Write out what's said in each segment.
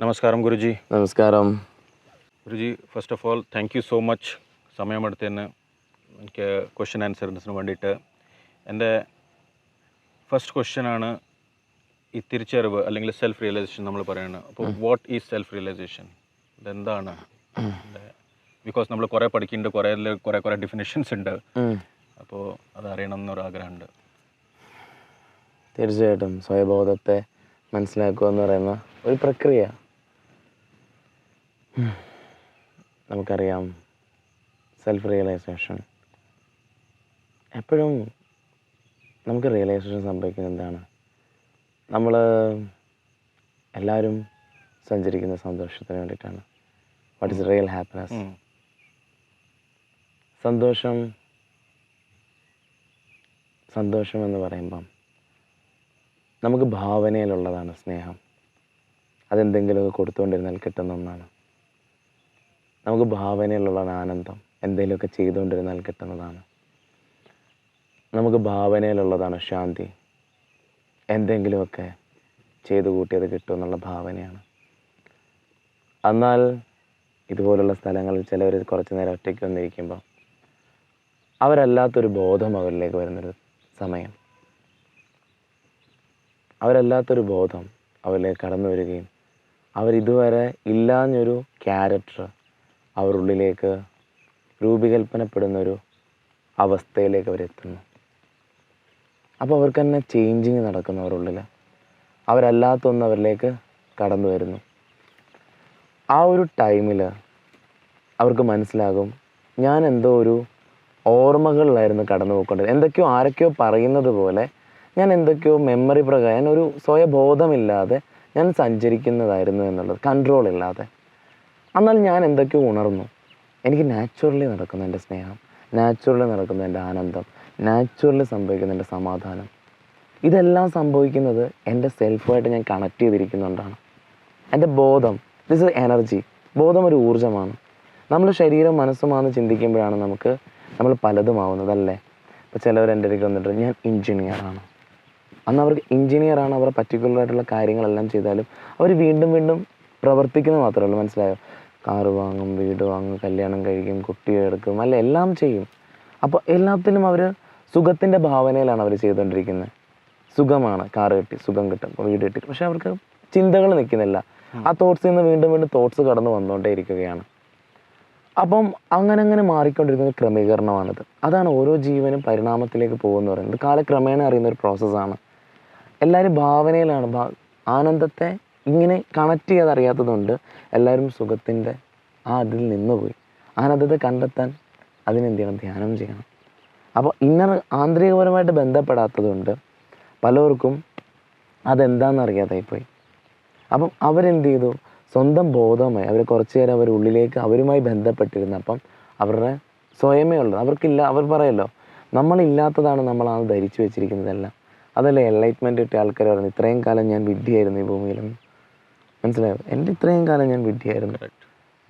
നമസ്കാരം ഗുരുജി. നമസ്കാരം. Guruji first of all thank you so much സമയമെടുത്തതിന് എനിക്ക് ക്വസ്റ്റ്യൻ ആൻസറിന് വേണ്ടിയിട്ട്. എന്റെ ഫസ്റ്റ് ക്വസ്റ്റ്യനാണ് ഈ തിരിച്ചറിവ് അല്ലെങ്കിൽ സെൽഫ് റിയലൈസേഷൻ നമ്മൾ പറയുന്നത് അപ്പോൾ വാട്ട് ഈസ് സെൽഫ് റിയലൈസേഷൻ ഇതെന്താണ് ബിക്കോസ് നമ്മൾ കുറേ പഠിക്കുന്നുണ്ട് കുറേ കുറേ കുറേ ഡെഫിനേഷൻസ് ഉണ്ട്. അപ്പോൾ അത് അറിയണം എന്നൊരാഗ്രഹമുണ്ട് തീർച്ചയായിട്ടും. സ്വയബോധത്തെ മനസ്സിലാക്കുക എന്ന് പറയുന്ന ഒരു പ്രക്രിയ. നമുക്കറിയാം സെൽഫ് റിയലൈസേഷൻ എപ്പോഴും നമുക്ക് റിയലൈസേഷൻ സംഭവിക്കുന്നത് എന്താണ്? നമ്മൾ എല്ലാവരും സഞ്ചരിക്കുന്ന സന്തോഷത്തിന് വേണ്ടിയിട്ടാണ്. വാട്ട് ഇസ് റിയൽ ഹാപ്പിനെസ് സന്തോഷം സന്തോഷം എന്ന് പറയുമ്പം നമുക്ക് ഭാവനയിലുള്ളതാണ് സ്നേഹം. അതെന്തെങ്കിലുമൊക്കെ കൊടുത്തുകൊണ്ടിരുന്നാൽ കിട്ടുന്ന ഒന്നാണ്. നമുക്ക് ഭാവനയിലുള്ളതാണ് ആനന്ദം. എന്തെങ്കിലുമൊക്കെ ചെയ്തുകൊണ്ടിരുന്നാൽ കിട്ടുന്നതാണ്. നമുക്ക് ഭാവനയിലുള്ളതാണ് ശാന്തി. എന്തെങ്കിലുമൊക്കെ ചെയ്തു കൂട്ടിയത് കിട്ടുമെന്നുള്ള ഭാവനയാണ്. എന്നാൽ ഇതുപോലുള്ള സ്ഥലങ്ങളിൽ ചിലവർ കുറച്ച് നേരം ഒറ്റയ്ക്ക് വന്നിരിക്കുമ്പോൾ അവരല്ലാത്തൊരു ബോധം അവരിലേക്ക് വരുന്നൊരു സമയം. അവരല്ലാത്തൊരു ബോധം അവരിലേക്ക് കടന്നു വരികയും അവരിതുവരെ ഇല്ലാഞ്ഞൊരു ക്യാരക്ടർ അവരുള്ളിലേക്ക് രൂപീകൽപ്പനപ്പെടുന്നൊരു അവസ്ഥയിലേക്ക് അവരെത്തുന്നു. അപ്പോൾ അവർക്ക് തന്നെ ചേഞ്ചിങ് നടക്കുന്നു അവരുള്ളിൽ അവരല്ലാത്തൊന്ന് അവരിലേക്ക് കടന്നു വരുന്നു. ആ ഒരു ടൈമിൽ അവർക്ക് മനസ്സിലാകും ഞാൻ എന്തോ ഒരു ഓർമ്മകളിലായിരുന്നു കടന്നു പോയിക്കൊണ്ടത് എന്തൊക്കെയോ ആരൊക്കെയോ പറയുന്നത് പോലെ ഞാൻ എന്തൊക്കെയോ മെമ്മറി പ്രകാരം ഒരു സ്വയബോധമില്ലാതെ ഞാൻ സഞ്ചരിക്കുന്നതായിരുന്നു എന്നുള്ളത് കൺട്രോൾ ഇല്ലാതെ. എന്നാൽ ഞാൻ എന്തൊക്കെയോ ഉണർന്നു. എനിക്ക് നാച്ചുറലി നടക്കുന്ന എന്റെ സ്നേഹം നാച്ചുറലി നടക്കുന്ന എന്റെ ആനന്ദം നാച്ചുറലി സംഭവിക്കുന്ന എന്റെ സമാധാനം. ഇതെല്ലാം സംഭവിക്കുന്നത് എന്റെ സെൽഫുമായിട്ട് ഞാൻ കണക്ട് ചെയ്തിരിക്കുന്നുകൊണ്ടാണ് എന്റെ ബോധം ദിസ് ഇസ് എനർജി ബോധം ഒരു ഊർജമാണ്. നമ്മൾ ശരീരം മനസ്സുമാണെന്ന് ചിന്തിക്കുമ്പോഴാണ് നമുക്ക് നമ്മൾ പലതുമാവുന്നത് അല്ലേ? ഇപ്പോൾ ചിലവർ എന്റെ അടുക്കൽ വന്നിട്ട് ഞാൻ എഞ്ചിനീയറാണ് അന്ന് അവർക്ക് എഞ്ചിനീയറാണ് അവർ പർട്ടിക്കുലറായിട്ടുള്ള കാര്യങ്ങളെല്ലാം ചെയ്താലും അവർ വീണ്ടും വീണ്ടും പ്രവർത്തിക്കുന്നത് മാത്രമേ ഉള്ളൂ മനസ്സിലായോ? കാറ് വാങ്ങും വീട് വാങ്ങും കല്യാണം കഴിക്കും കുട്ടിയെ എടുക്കും അല്ല എല്ലാം ചെയ്യും. അപ്പോൾ എല്ലാത്തിനും അവർ സുഖത്തിന്റെ ഭാവനയിലാണ് അവർ ചെയ്തുകൊണ്ടിരിക്കുന്നത്. സുഖമാണ് കാറ് കിട്ടി സുഖം കിട്ടും വീട് കിട്ടി. പക്ഷെ അവർക്ക് ചിന്തകൾ നിൽക്കുന്നില്ല. ആ തോട്ട്സിൽ നിന്ന് വീണ്ടും വീണ്ടും തോട്ട്സ് കടന്നു വന്നുകൊണ്ടേ ഇരിക്കുകയാണ് അപ്പം അങ്ങനെ അങ്ങനെ മാറിക്കൊണ്ടിരിക്കുന്ന ക്രമീകരണമാണിത്. അതാണ് ഓരോ ജീവനും പരിണാമത്തിലേക്ക് പോകുമെന്ന് പറയുന്നത്. കാലക്രമേണ അറിയുന്ന ഒരു പ്രോസസ്സാണ് എല്ലാവരും ഭാവനയിലാണ്. ആനന്ദത്തെ ഇങ്ങനെ കണക്ട് ചെയ്യാതെ അറിയാത്തതുകൊണ്ട് എല്ലാവരും സുഖത്തിന്റെ ആ അതിൽ നിന്ന് പോയി ആനന്ദത്തെ കണ്ടെത്താൻ അതിനെന്ത് ചെയ്യണം ധ്യാനം ചെയ്യണം. അപ്പോൾ ഇന്നർ ആന്തരികപരമായിട്ട് ബന്ധപ്പെടാത്തതുകൊണ്ട് പലർക്കും അതെന്താണെന്ന് അറിയാതായിപ്പോയി അപ്പം അവരെന്ത് ചെയ്തു സ്വന്തം ബോധമായി അവർ കുറച്ച് നേരം അവർ ഉള്ളിലേക്ക് അവരുമായി ബന്ധപ്പെട്ടിരുന്നപ്പം അവരുടെ സ്വയമേ ഉള്ളത് അവർക്കില്ല അവർ പറയല്ലോ നമ്മളില്ലാത്തതാണ് നമ്മളാണ് ധരിച്ചു വെച്ചിരിക്കുന്നതെല്ലാം. അതല്ലേ എൻലൈറ്റ്മെന്റ് കിട്ടിയ ആൾക്കാർ പറഞ്ഞു ഇത്രയും കാലം ഞാൻ വിഡ്ഢിയായിരുന്നു ഈ ഭൂമിയിലും മനസ്സിലായോ? എന്റെ ഇത്രയും കാലം ഞാൻ വിഡ്ഢിയായിരുന്നു.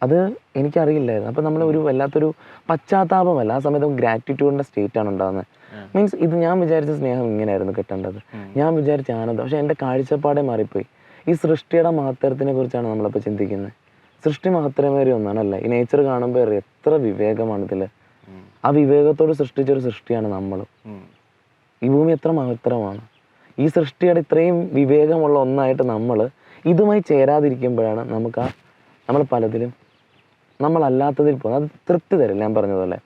അത് എനിക്കറിയില്ലായിരുന്നു. അപ്പം നമ്മൾ ഒരു വല്ലാത്തൊരു പശ്ചാത്താപമല്ല. ആ സമയത്ത് ഗ്രാറ്റിറ്റ്യൂഡിന്റെ സ്റ്റേറ്റ് ആണ് ഉണ്ടാകുന്നത് മീൻസ് ഇത് ഞാൻ വിചാരിച്ച സ്നേഹം ഇങ്ങനെയായിരുന്നു കിട്ടേണ്ടത്. ഞാൻ വിചാരിച്ച ആനന്ദം. പക്ഷെ എന്റെ കാഴ്ചപ്പാടെ മാറിപ്പോയി. ഈ സൃഷ്ടിയുടെ മഹത്തരത്തിനെ കുറിച്ചാണ് നമ്മളിപ്പോൾ ചിന്തിക്കുന്നത്. സൃഷ്ടി മഹത്തരമേറിയ ഒന്നാണ് അല്ലേ ഈ നേച്ചർ കാണുമ്പോൾ എത്ര വിവേകമാണ് ഇതിൽ ആ വിവേകത്തോട് സൃഷ്ടിച്ചൊരു സൃഷ്ടിയാണ് നമ്മൾ ഈ ഭൂമി എത്ര മഹത്തരമാണ്. ഈ സൃഷ്ടിയുടെ ഇത്രയും വിവേകമുള്ള ഒന്നായിട്ട് നമ്മൾ ഇതുമായി ചേരാതിരിക്കുമ്പോഴാണ് നമുക്ക് ആ നമ്മൾ പലതിലും നമ്മളല്ലാത്തതിൽ പോകുന്നത്. അത് തൃപ്തി തരില്ല ഞാൻ പറഞ്ഞതല്ലേ.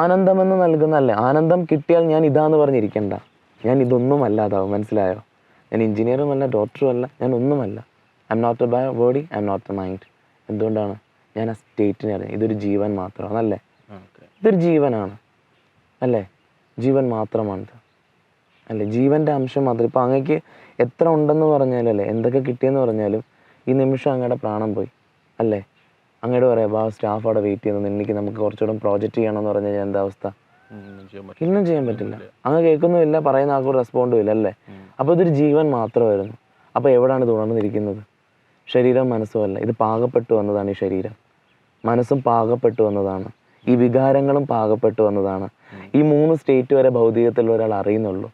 ആനന്ദമെന്ന് നൽകുന്നതല്ലേ. ആനന്ദം കിട്ടിയാൽ ഞാൻ ഇതാന്ന് പറഞ്ഞിരിക്കണ്ട. ഞാൻ ഇതൊന്നും അല്ലാതാവും മനസ്സിലായോ? ഞാൻ എഞ്ചിനീയറും അല്ല ഡോക്ടറും അല്ല ഞാൻ ഒന്നുമല്ല. I am not a by body I am not a mind എന്തുകൊണ്ടാണ്? ഞാൻ ആ സ്റ്റേറ്റിനെ അറിയാം ഇതൊരു ജീവൻ മാത്രമാണ് അല്ലേ ഇതൊരു ജീവനാണ്. അല്ലേ? ജീവൻ മാത്രമാണിത്. അല്ലേ? ജീവന്റെ അംശം മാത്രം. ഇപ്പം അങ്ങക്ക് എത്ര ഉണ്ടെന്ന് പറഞ്ഞാലും അല്ലേ? എന്തൊക്കെ കിട്ടിയെന്ന് പറഞ്ഞാലും ഈ നിമിഷം അങ്ങയുടെ പ്രാണം പോയി. അല്ലേ? അങ്ങോട്ട് പറയാം ആ സ്റ്റാഫ് അവിടെ വെയിറ്റ് ചെയ്യുന്നു. എനിക്ക് നമുക്ക് കുറച്ചുകൂടെ പ്രോജക്റ്റ് ചെയ്യണമെന്ന് പറഞ്ഞു കഴിഞ്ഞാൽ എന്താ അവസ്ഥ? ഇന്നും ചെയ്യാൻ പറ്റില്ല. അങ്ങ് കേൾക്കുന്നുമില്ല പറയുന്ന ആൾക്കും റെസ്പോണ്ടും ഇല്ല അല്ലേ? അപ്പോൾ ഇതൊരു ജീവൻ മാത്രമായിരുന്നു. അപ്പോൾ എവിടെയാണ് ഇത് ഉണർന്നിരിക്കുന്നത്? ശരീരം മനസ്സും അല്ല. ഇത് പാകപ്പെട്ടു വന്നതാണ് ഈ ശരീരം. മനസ്സും പാകപ്പെട്ടു വന്നതാണ്. ഈ വികാരങ്ങളും പാകപ്പെട്ടു വന്നതാണ്. ഈ മൂന്ന് സ്റ്റേറ്റ് വരെ ഭൗതികത്തിൽ ഒരാൾ അറിയുന്നുള്ളൂ.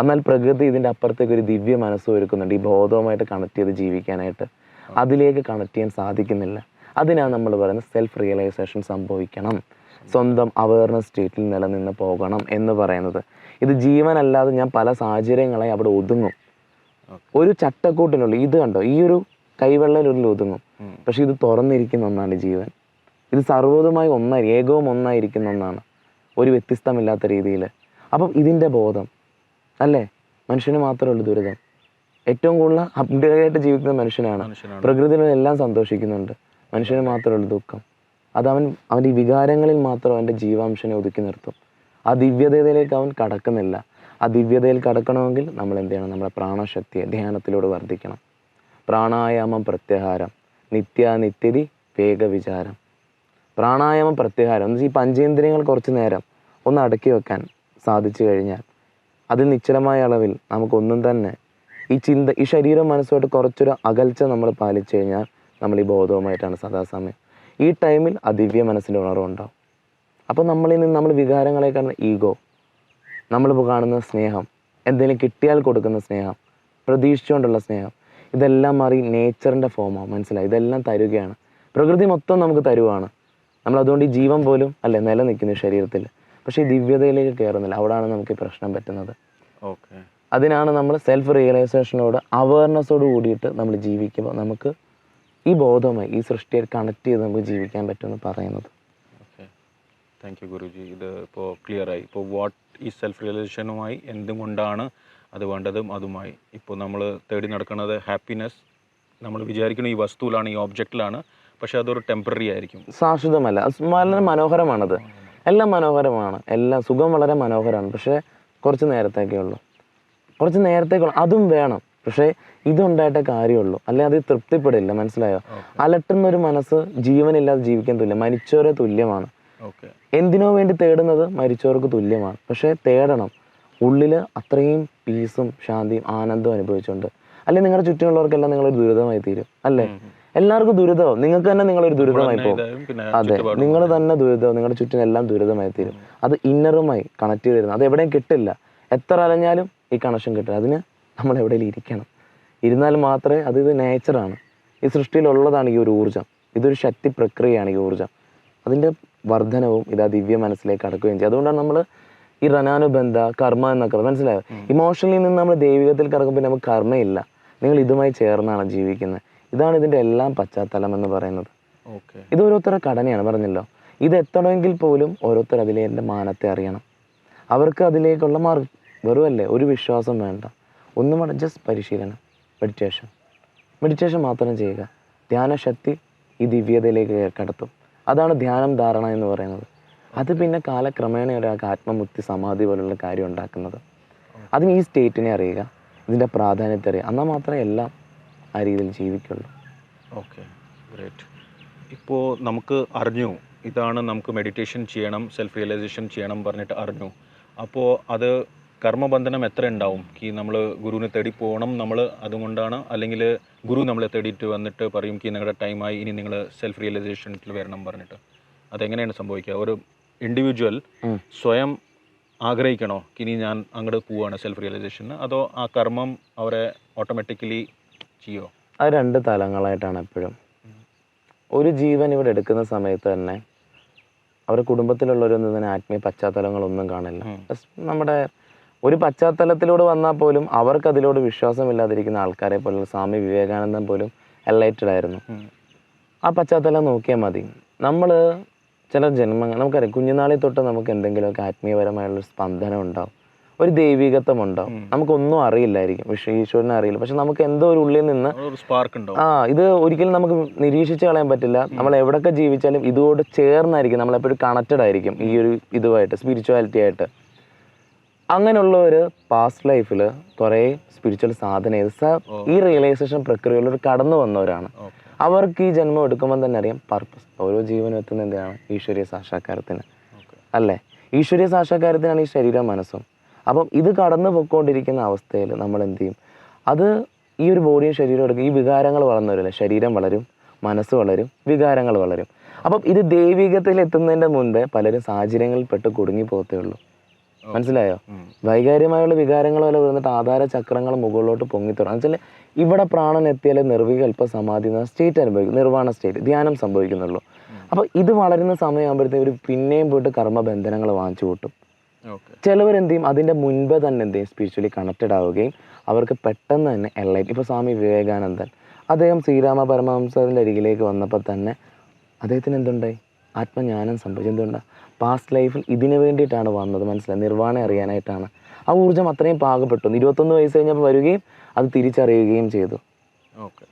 എന്നാൽ പ്രകൃതി ഇതിന്റെ അപ്പുറത്തേക്ക് ഒരു ദിവ്യ മനസ്സ് ഒരുക്കുന്നുണ്ട്. ഈ ബോധവുമായിട്ട് കണക്ട് ചെയ്ത് ജീവിക്കാനായിട്ട്. അതിലേക്ക് കണക്ട് ചെയ്യാൻ സാധിക്കുന്നില്ല. അതിനാണ് നമ്മൾ പറയുന്നത് സെൽഫ് റിയലൈസേഷൻ സംഭവിക്കണം. സ്വന്തം അവയർനെസ് സ്റ്റേറ്റിൽ നിലനിന്ന് പോകണം എന്ന് പറയുന്നത്. ഇത് ജീവനല്ലാതെ ഞാൻ പല സാഹചര്യങ്ങളായി അവിടെ ഒതുങ്ങും. ഒരു ചട്ടക്കൂട്ടിനുള്ളിൽ ഇത് കണ്ടോ? ഈ ഒരു കൈവെള്ളലുള്ളിൽ ഒതുങ്ങും. പക്ഷെ ഇത് തുറന്നിരിക്കുന്ന ഒന്നാണ് ജീവൻ. ഇത് സർവതുമായി ഒന്നായി ഏകവും ഒന്നായിരിക്കുന്ന ഒന്നാണ്. ഒരു വ്യത്യസ്തമില്ലാത്ത രീതിയിൽ. അപ്പം ഇതിന്റെ ബോധം അല്ലേ? മനുഷ്യന് മാത്രമേ ഉള്ളൂ ദുരിതം. ഏറ്റവും കൂടുതൽ അപ്ഡേറ്റായിട്ട് ജീവിക്കുന്ന മനുഷ്യനാണ്. പ്രകൃതിയിൽ എല്ലാം സന്തോഷിക്കുന്നുണ്ട്. മനുഷ്യന് മാത്രമേ ഉള്ളൂ ദുഃഖം. അത് അവൻ അവന്റെ ഈ വികാരങ്ങളിൽ മാത്രം അവന്റെ ജീവാംശനെ ഒതുക്കി നിർത്തും. ആ ദിവ്യതയിലേക്ക് അവൻ കടക്കുന്നില്ല. ആ ദിവ്യതയിൽ കടക്കണമെങ്കിൽ നമ്മൾ എന്ത് ചെയ്യണം? നമ്മുടെ പ്രാണശക്തിയെ ധ്യാനത്തിലൂടെ വർദ്ധിക്കണം. പ്രാണായാമം പ്രത്യാഹാരം. നിത്യാനിത്യതി വേഗവിചാരം. പ്രാണായാമം പ്രത്യാഹാരം. എന്ന് വെച്ചാൽ ഈ പഞ്ചേന്ദ്രിയങ്ങൾ കുറച്ച് നേരം ഒന്ന് അടക്കി വെക്കാൻ സാധിച്ചു കഴിഞ്ഞാൽ അതിൽ നിശ്ചലമായ അളവിൽ നമുക്കൊന്നും തന്നെ ഈ ചിന്ത ഈ ശരീരം മനസ്സുമായിട്ട് കുറച്ചൊരു അകൽച്ച നമ്മൾ പാലിച്ചു കഴിഞ്ഞാൽ നമ്മൾ ഈ ബോധവുമായിട്ടാണ് സദാസമയം. ഈ ടൈമിൽ അതിവ്യ മനസ്സിന്റെ ഉണർവുണ്ടാവും അപ്പോൾ നമ്മളിൽ നിന്ന് നമ്മൾ വികാരങ്ങളെ കാണുന്ന ഈഗോ. നമ്മളിപ്പോൾ കാണുന്ന സ്നേഹം എന്തെങ്കിലും കിട്ടിയാൽ കൊടുക്കുന്ന സ്നേഹം പ്രതീക്ഷിച്ചുകൊണ്ടുള്ള സ്നേഹം ഇതെല്ലാം മാറി നേച്ചറിന്റെ ഫോമാണ് മനസ്സിലായി? ഇതെല്ലാം തരുകയാണ്. പ്രകൃതി മൊത്തം നമുക്ക് തരുവാണ്. നമ്മൾ അതുകൊണ്ട് ഈ ജീവൻ പോലും അല്ലേ നിലനിൽക്കുന്നു ശരീരത്തിൽ? പക്ഷേ ദിവ്യതയിലേക്ക് കയറുന്നില്ല. അവിടെയാണ് നമുക്ക് പ്രശ്നം പറ്റുന്നത്. ഓക്കെ. അതിനാണ് നമ്മൾ സെൽഫ് റിയലൈസേഷനോട് അവയർനെസ്സോട് കൂടിയിട്ട് നമ്മൾ ജീവിക്കുമ്പോൾ നമുക്ക് ഈ ബോധമായി ഈ സൃഷ്ടിയെ കണക്ട് ചെയ്ത് നമുക്ക് ജീവിക്കാൻ പറ്റുമെന്ന് പറയുന്നത്. ഓക്കെ. Thank you guruji. ഇത് ഇപ്പോൾ ക്ലിയറായി ഇപ്പോൾ വാട്ട് ഈ സെൽഫ് റിയലൈസേഷനുമായി എന്തുകൊണ്ടാണ് അത് വേണ്ടതും അതുമായി? ഇപ്പോൾ നമ്മൾ തേടി നടക്കുന്നത് ഹാപ്പിനെസ് നമ്മൾ വിചാരിക്കുന്ന ഈ വസ്തുവിലാണ് ഈ ഓബ്ജക്റ്റിലാണ് പക്ഷേ അതൊരു ടെമ്പററി ആയിരിക്കും. ശാശ്വതമല്ല. വളരെ മനോഹരമാണത്. എല്ലാം മനോഹരമാണ്. എല്ലാം സുഖം വളരെ മനോഹരമാണ്. പക്ഷേ കുറച്ച് നേരത്തേക്കേ ഉള്ളൂ. കുറച്ച് നേരത്തേക്കുള്ളൂ അതും വേണം. പക്ഷേ ഇതുണ്ടായിട്ടേ കാര്യമുള്ളൂ. അല്ലെ? അത് തൃപ്തിപ്പെടില്ല. മനസ്സിലായോ? അലട്ടുന്ന ഒരു മനസ്സ് ജീവനില്ലാതെ ജീവിക്കാൻ തുല്യം. മരിച്ചവരെ തുല്യമാണ്. എന്തിനോ വേണ്ടി തേടുന്നത്? മരിച്ചവർക്ക് തുല്യമാണ്. പക്ഷേ തേടണം. ഉള്ളിൽ അത്രയും പീസും ശാന്തിയും ആനന്ദവും അനുഭവിച്ചുകൊണ്ട്. അല്ലെ? നിങ്ങളുടെ ചുറ്റുമുള്ളവർക്കെല്ലാം നിങ്ങളൊരു ദുരിതമായി തീരും. അല്ലേ? എല്ലാവർക്കും ദുരിതവും നിങ്ങൾക്ക് തന്നെ നിങ്ങളൊരു ദുരിതമായി പോകും. അതെ നിങ്ങൾ തന്നെ ദുരിതവും നിങ്ങളുടെ ചുറ്റിനും എല്ലാം ദുരിതമായി തീരും. അത് ഇന്നറുമായി കണക്ട് ചെയ്തിരുന്നു അത് എവിടെയും കിട്ടില്ല. എത്ര അലഞ്ഞാലും ഈ കണക്ഷൻ കിട്ടില്ല. അതിന് നമ്മൾ എവിടെയെങ്കിലും ഇരിക്കണം. ഇരുന്നാൽ മാത്രമേ അത് ഇത് നേച്ചറാണ് ഈ സൃഷ്ടിയിലുള്ളതാണ് ഈ ഒരു ഊർജം. ഇതൊരു ശക്തി പ്രക്രിയയാണ് ഈ ഊർജം. അതിന്റെ വർധനവും ഇത് ആ ദിവ്യ മനസ്സിലേക്ക് അടക്കുകയും ചെയ്യും. അതുകൊണ്ടാണ് നമ്മൾ ഈ റനാനുബന്ധ കർമ്മ എന്നൊക്കെ മനസ്സിലായോ? ഇമോഷണലി നിന്ന് നമ്മൾ ദൈവികത്തിൽ കിടക്കുമ്പോൾ നമുക്ക് കർമ്മയില്ല. നിങ്ങൾ ഇതുമായി ചേർന്നാണ് ജീവിക്കുന്നത്. ഇതാണ് ഇതിന്റെ എല്ലാം പശ്ചാത്തലം എന്ന് പറയുന്നത്. ഇത് ഓരോരുത്തരുടെ കടനയാണ് പറഞ്ഞല്ലോ. ഇത് എത്തണമെങ്കിൽ പോലും ഓരോരുത്തർ അതിലെ എന്റെ മാനത്തെ അറിയണം. അവർക്ക് അതിലേക്കുള്ള മാർഗം വെറുമല്ലേ? ഒരു വിശ്വാസം വേണ്ട. ഒന്നും വേണ്ട ജസ്റ്റ് പരിശീലനം മെഡിറ്റേഷൻ മെഡിറ്റേഷൻ മാത്രം ചെയ്യുക. ധ്യാനശക്തി ഈ ദിവ്യതയിലേക്ക് കടത്തും. അതാണ് ധ്യാനം ധാരണ എന്ന് പറയുന്നത്. അത് പിന്നെ കാലക്രമേണ ഒരാൾക്ക് ആത്മമുക്തി സമാധി പോലുള്ള കാര്യം ഉണ്ടാക്കുന്നത്. അതിന് ഈ സ്റ്റേറ്റിനെ അറിയുക ഇതിന്റെ പ്രാധാന്യത്തെ അറിയുക. എന്നാൽ മാത്രമേ എല്ലാം ആ രീതിയിൽ ജീവിക്കുള്ളൂ. Okay great. ഇപ്പോൾ നമുക്ക് അറിഞ്ഞു ഇതാണ് നമുക്ക് മെഡിറ്റേഷൻ ചെയ്യണം സെൽഫ് റിയലൈസേഷൻ ചെയ്യണം പറഞ്ഞിട്ട് അറിഞ്ഞു. അപ്പോൾ അത് കർമ്മബന്ധനം എത്ര ഉണ്ടാവും? ഈ നമ്മൾ ഗുരുവിനെ തേടി പോകണം നമ്മൾ അതുകൊണ്ടാണ് അല്ലെങ്കിൽ ഗുരു നമ്മളെ തേടിയിട്ട് വന്നിട്ട് പറയും കി നിങ്ങളുടെ ടൈമായി ഇനി നിങ്ങൾ സെൽഫ് റിയലൈസേഷനിൽ വരണം പറഞ്ഞിട്ട്. അതെങ്ങനെയാണ് സംഭവിക്കുക? ഒരു ഇൻഡിവിജ്വൽ. സ്വയം ആഗ്രഹിക്കണോ? ഇനി ഞാൻ അങ്ങോട്ട് പോവുകയാണ് സെൽഫ് റിയലൈസേഷൻ അതോ ആ കർമ്മം അവരെ ഓട്ടോമാറ്റിക്കലി ചെയ്യോ അത് രണ്ട് തലങ്ങളായിട്ടാണ് എപ്പോഴും. ഒരു ജീവൻ ഇവിടെ എടുക്കുന്ന സമയത്ത് തന്നെ അവരുടെ കുടുംബത്തിലുള്ളവരൊന്നും തന്നെ ആത്മീയ പശ്ചാത്തലങ്ങളൊന്നും കാണില്ല. നമ്മുടെ ഒരു പശ്ചാത്തലത്തിലൂടെ വന്നാൽ പോലും അവർക്ക് അതിലോട് വിശ്വാസമില്ലാതിരിക്കുന്ന ആൾക്കാരെ പോലുള്ള സ്വാമി വിവേകാനന്ദൻ പോലും എലൈറ്റഡ് ആയിരുന്നു. ആ പശ്ചാത്തലം നോക്കിയാൽ മതി. നമ്മൾ ചില ജന്മങ്ങൾ നമുക്കറിയാം കുഞ്ഞുനാളിൽ തൊട്ട് നമുക്ക് എന്തെങ്കിലുമൊക്കെ ആത്മീയപരമായുള്ള സ്പന്ദനം ഉണ്ടാവും. ഒരു ദൈവികത്വം ഉണ്ടാവും നമുക്കൊന്നും അറിയില്ലായിരിക്കും. പക്ഷേ ഈശ്വരനെ അറിയില്ല. പക്ഷെ നമുക്ക് എന്തോ ഒരു ഉള്ളിൽ നിന്ന് ആ ഇത് ഒരിക്കലും നമുക്ക് നിരീക്ഷിച്ച് കളയാൻ പറ്റില്ല. നമ്മൾ എവിടെയൊക്കെ ജീവിച്ചാലും ഇതോട് ചേർന്നായിരിക്കും. നമ്മളെപ്പോഴും കണക്റ്റഡ് ആയിരിക്കും ഈ ഒരു ഇതുമായിട്ട് സ്പിരിച്വാലിറ്റി ആയിട്ട്. അങ്ങനെയുള്ളവർ പാസ്റ്റ് ലൈഫിൽ കുറേ സ്പിരിച്വൽ സാധന ഈ റിയലൈസേഷൻ പ്രക്രിയയിലൂടെ കടന്നു വന്നവരാണ്. അവർക്ക് ഈ ജന്മം എടുക്കുമ്പോൾ തന്നെ അറിയാം പർപ്പസ് ഓരോ ജീവനും എത്തുന്ന എന്തിനാണ്? ഈശ്വരീയ സാക്ഷാത്കാരത്തിന്. അല്ലേ? ഈശ്വരീയ സാക്ഷാത്കാരത്തിനാണ് ഈ ശരീരം മനസ്സും. അപ്പം ഇത് കടന്നു പൊയ്ക്കൊണ്ടിരിക്കുന്ന അവസ്ഥയിൽ നമ്മൾ എന്ത് ചെയ്യും? അത് ഈ ഒരു ബോഡിയും ശരീരവും എടുക്കും. ഈ വികാരങ്ങൾ വളർന്നു വരില്ല ശരീരം വളരും മനസ്സ് വളരും വികാരങ്ങൾ വളരും. അപ്പം ഇത് ദൈവികത്തിൽ എത്തുന്നതിന്റെ മുൻപേ പലരും സാഹചര്യങ്ങളിൽ പെട്ട് കുടുങ്ങി പോകത്തേ ഉള്ളൂ. മനസ്സിലായോ? വൈകാരികമായുള്ള വികാരങ്ങൾ വരെ വരുന്നിട്ട് ആധാര ചക്രങ്ങൾ മുകളിലോട്ട് പൊങ്ങിത്തുടങ്ങും വെച്ചാൽ ഇവിടെ പ്രാണൻ എത്തിയാലേ നിർവികൽപ്പ സമാധി എന്ന സ്റ്റേറ്റ് അനുഭവിക്കും നിർവാണ സ്റ്റേറ്റ് ധ്യാനം സംഭവിക്കുന്നുള്ളൂ. അപ്പോൾ ഇത് വളരുന്ന സമയമാകുമ്പോഴത്തേക്ക് ഒരു പിന്നെയും പോയിട്ട് കർമ്മബന്ധനങ്ങൾ വാങ്ങിച്ചു കൂട്ടും. ചിലവർ എന്ത് ചെയ്യും അതിന്റെ മുൻപ് തന്നെ എന്ത് ചെയ്യും സ്പിരിച്വലി കണക്റ്റഡ് ആവുകയും അവർക്ക് പെട്ടെന്ന് തന്നെ എൻലൈറ്റ് ഇപ്പോൾ സ്വാമി വിവേകാനന്ദൻ അദ്ദേഹം ശ്രീരാമ പരമഹംസത്തിന്റെ അരികിലേക്ക് വന്നപ്പോൾ തന്നെ അദ്ദേഹത്തിന് എന്തുണ്ടായി? ആത്മജ്ഞാനം സംഭവിച്ചു. എന്തുകൊണ്ടാണ് പാസ്റ്റ് ലൈഫിൽ ഇതിനു വേണ്ടിയിട്ടാണ് വന്നത്. മനസ്സിലായി? നിർവാണം അറിയാനായിട്ടാണ്. ആ ഊർജം അത്രയും പാകപ്പെട്ടു. ഇരുപത്തൊന്ന് വയസ്സ് കഴിഞ്ഞപ്പോൾ വരികയും അത് തിരിച്ചറിയുകയും ചെയ്തു.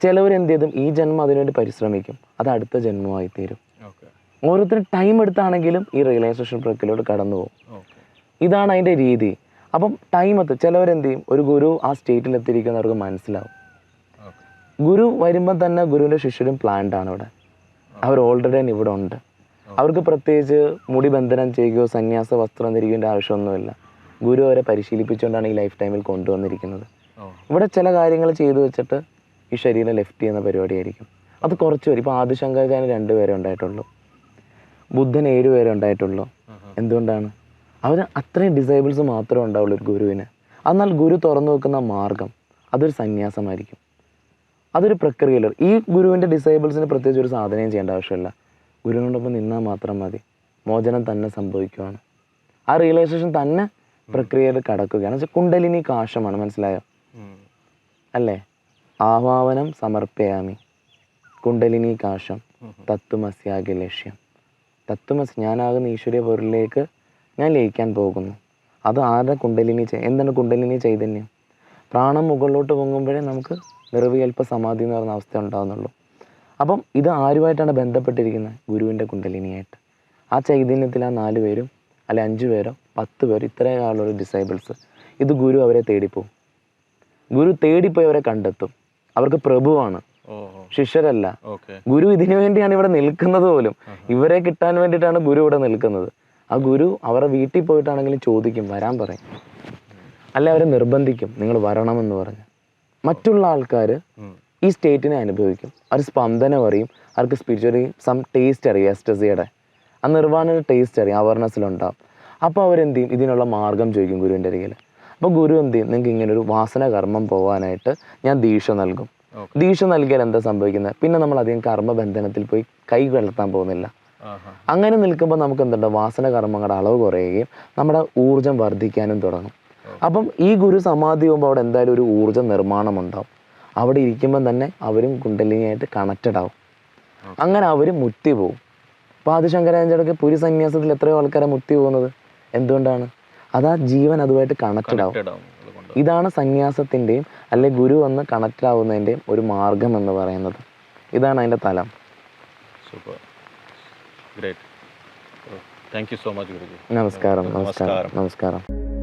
ചിലവർ എന്ത് ചെയ്തും ഈ ജന്മം അതിനുവേണ്ടി പരിശ്രമിക്കും. അത് അടുത്ത ജന്മമായി തീരും ഓരോരുത്തരും ടൈം എടുത്താണെങ്കിലും ഈ റിയലൈസേഷൻ പ്രക്രിയയിലോട്ട് കടന്നു പോകും ഇതാണ് അതിന്റെ രീതി. അപ്പം ടൈമത്ത് ചിലവരെന്ത് ചെയ്യും ഒരു ഗുരു ആ സ്റ്റേറ്റിൽ എത്തിയിരിക്കുന്നവർക്ക് മനസ്സിലാവും. ഗുരു വരുമ്പോൾ തന്നെ ഗുരുവിന്റെ ശിഷ്യരും പ്ലാൻഡ് ആണ് ഇവിടെ അവർ ഓൾറെഡി തന്നെ ഇവിടെ ഉണ്ട്. അവർക്ക് പ്രത്യേകിച്ച് മുടി ബന്ധനം ചെയ്യുകയോ സന്യാസ വസ്ത്രം ധരിക്കേണ്ട ആവശ്യമൊന്നുമില്ല. ഗുരു അവരെ പരിശീലിപ്പിച്ചുകൊണ്ടാണ് ഈ ലൈഫ് ടൈമിൽ കൊണ്ടുവന്നിരിക്കുന്നത്. ഇവിടെ ചില കാര്യങ്ങൾ ചെയ്തു വെച്ചിട്ട് ഈ ശരീരം ലെഫ്റ്റ് ചെയ്യുന്ന പരിപാടിയായിരിക്കും. അത് കുറച്ച് പേര്. ഇപ്പോൾ ആദിശങ്കരാചാര്യ രണ്ട് പേരെ ഉണ്ടായിട്ടുള്ളൂ. ബുദ്ധൻ ഏഴ് പേരെ ഉണ്ടായിട്ടുള്ളൂ. എന്തുകൊണ്ടാണ്? അവർ അത്രയും ഡിസേബിൾസ് മാത്രമേ ഉണ്ടാവുള്ളൂ ഒരു ഗുരുവിന്. എന്നാൽ ഗുരു തുറന്നു വെക്കുന്ന മാർഗം അതൊരു സന്യാസമായിരിക്കും. അതൊരു പ്രക്രിയയിൽ ഈ ഗുരുവിന്റെ ഡിസേബിൾസിന് പ്രത്യേകിച്ച് ഒരു സാധനയും ചെയ്യേണ്ട ആവശ്യമില്ല. ഗുരുവിനോടൊപ്പം നിന്നാൽ മാത്രം മതി. മോചനം തന്നെ സംഭവിക്കുകയാണ് ആ റിയലൈസേഷൻ തന്നെ പ്രക്രിയയിൽ കടക്കുകയാണ്. വെച്ചാൽ കുണ്ടലിനി കാശമാണ് മനസ്സിലായോ. അല്ലേ? ആഹ്വാനം സമർപ്പയാമി. കുണ്ടലിനി കാശം. തത്വമസ്യാകി ലക്ഷ്യം. തത്വമസ് ഞാനാകുന്ന ഈശ്വരീയ പൊരുളിലേക്ക് ഞാൻ ലയിക്കാൻ പോകുന്നു. അത് ആരുടെ കുണ്ടലിനി ചെയ് എന്താണ് കുണ്ടലിനി ചൈതന്യം? പ്രാണം മുകളിലോട്ട് പൊങ്ങുമ്പോഴേ നമുക്ക് നിറവിയൽപ്പ സമാധി എന്ന് പറയുന്ന അവസ്ഥ ഉണ്ടാകുന്നുള്ളൂ അപ്പം ഇത് ആരുമായിട്ടാണ് ബന്ധപ്പെട്ടിരിക്കുന്നത്? ഗുരുവിന്റെ കുണ്ടലിനിയായിട്ട്. ആ ചൈതന്യത്തിൽ ആ നാല് പേരും അല്ലെ അഞ്ച് പേരോ പത്ത് പേരോ ഇത്രയും ആളുള്ള ഡിസൈബിൾസ് ഇത് ഗുരു അവരെ തേടിപ്പോവും ഗുരു തേടിപ്പോയി അവരെ കണ്ടെത്തും. അവർക്ക് പ്രഭുവാണ്. ശിഷ്യരല്ല. ഗുരു ഇതിനു വേണ്ടിയാണ് ഇവിടെ നിൽക്കുന്നത് പോലും. ഇവരെ കിട്ടാൻ വേണ്ടിയിട്ടാണ് ഗുരു ഇവിടെ നിൽക്കുന്നത്. ആ ഗുരു അവരുടെ വീട്ടിൽ പോയിട്ടാണെങ്കിലും ചോദിക്കും വരാൻ പറയും. അല്ലെ അവരെ നിർബന്ധിക്കും നിങ്ങൾ വരണമെന്ന് പറഞ്ഞ്. മറ്റുള്ള ആൾക്കാർ ഈ സ്റ്റേറ്റിനെ അനുഭവിക്കും. അവർ സ്പന്ദനം അറിയും. അവർക്ക് സ്പിരിച്വലി സം ടേസ്റ്റ് അറിയാം എസ്റ്റസിയുടെ ആ നിർവാണ ടേസ്റ്റ് അറിയാം അവയർനെസ്സിലുണ്ടാവും അപ്പോൾ അവരെന്ത് ചെയ്യും? ഇതിനുള്ള മാർഗം ചോദിക്കും ഗുരുവിന്റെ അരികിൽ അപ്പോൾ ഗുരു എന്ത് ചെയ്യും? നിങ്ങൾക്ക് ഇങ്ങനെ ഒരു വാസന കർമ്മം പോകാനായിട്ട് ഞാൻ ദീക്ഷ നൽകും. ദീക്ഷ നൽകിയാൽ എന്താ സംഭവിക്കുന്നത്? പിന്നെ നമ്മൾ അധികം കർമ്മബന്ധനത്തിൽ പോയി കൈ കലർത്താൻ പോകുന്നില്ല. അങ്ങനെ നിൽക്കുമ്പോൾ നമുക്ക് എന്തുണ്ട് വാസന കർമ്മങ്ങളുടെ അളവ് കുറയുകയും നമ്മുടെ ഊർജം വർദ്ധിക്കാനും തുടങ്ങും. അപ്പം ഈ ഗുരു സമാധി ആകുമ്പോൾ അവിടെ എന്തായാലും ഒരു ഊർജ നിർമ്മാണം ഉണ്ടാവും അവിടെ ഇരിക്കുമ്പം തന്നെ അവരും കുണ്ടലിനിയായിട്ട് കണക്റ്റഡ് ആവും. അങ്ങനെ അവർ മുത്തി പോകും അപ്പോൾ ആദിശങ്കരാചാര്യക്ക് പുരി സന്യാസത്തിൽ എത്രയോ ആൾക്കാരെ മുത്തി പോകുന്നത്? എന്തുകൊണ്ടാണ്? അതാ ജീവൻ അതുമായിട്ട് കണക്റ്റഡ് ആവും. കണക്റ്റഡ് ഇതാണ് സന്യാസത്തിന്റെയും അല്ലെ ഗുരു വന്ന് കണക്റ്റ് ആവുന്നതിന്റെയും ഒരു മാർഗം എന്ന് പറയുന്നത്. ഇതാണ് അതിന്റെ തലം. Super. Great thank you so much guruji നമസ്കാരം നമസ്കാരം. നമസ്കാരം. നമസ്കാരം.